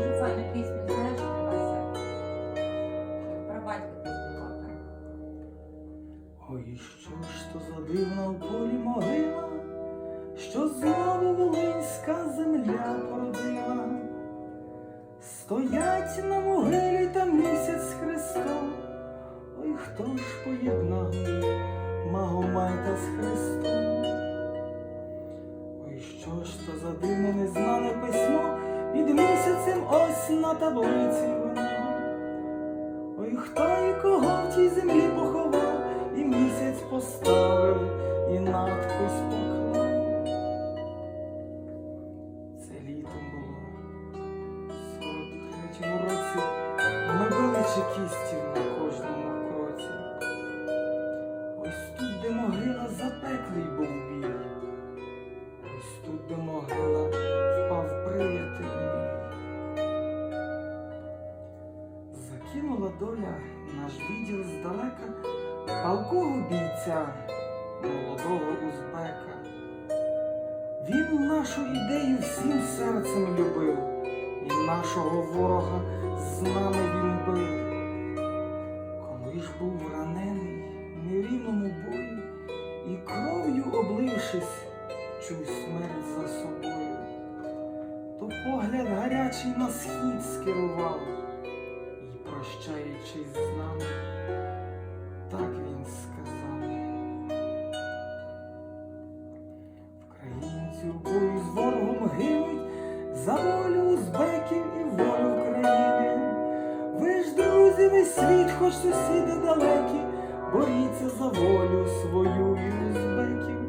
дуже файну пісню, знаєш, Про батька. Ой, що ж то за дивна в полі могила, що знову волинська земля породила, стоять на могилі та місяць з Христом. Ой, хто ж поєднав Магомайта з Христом? Ой, що ж то за дивне не знає? Місяцем ось на таблиці. Ой, хто і кого в тій землі поховав, доля наш відділ здалека палкого бійця, молодого узбека. Він нашу ідею всім серцем любив, і нашого ворога з нами він бив. Коли ж був ранений в нерівному бою, і кров'ю облившись, чув смерть за собою, то погляд гарячий на схід скерував, прощаючись з нами, так він сказав. Українці в бою з ворогом гинуть за волю узбеків і волю України. Ви ж, друзі, весь світ, хоч сусіди далекі, боріться за волю свою і узбеків.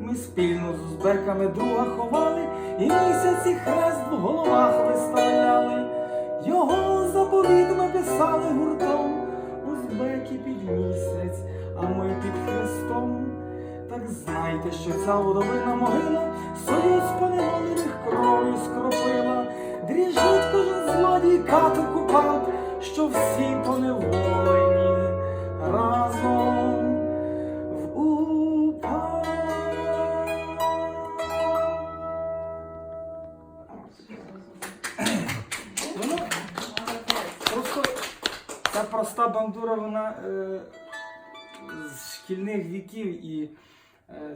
Ми спільно з узбеками друга ховали, і місяці хрест в головах виставляли. Його заповідно писали гуртом, узбеки під місяць, а ми під хрестом. Так знайте, що ця водовина могила союз поневолених кров'ю скропила. Дріжить кожен злодій ця проста бандура, вона е, з шкільних віків і е,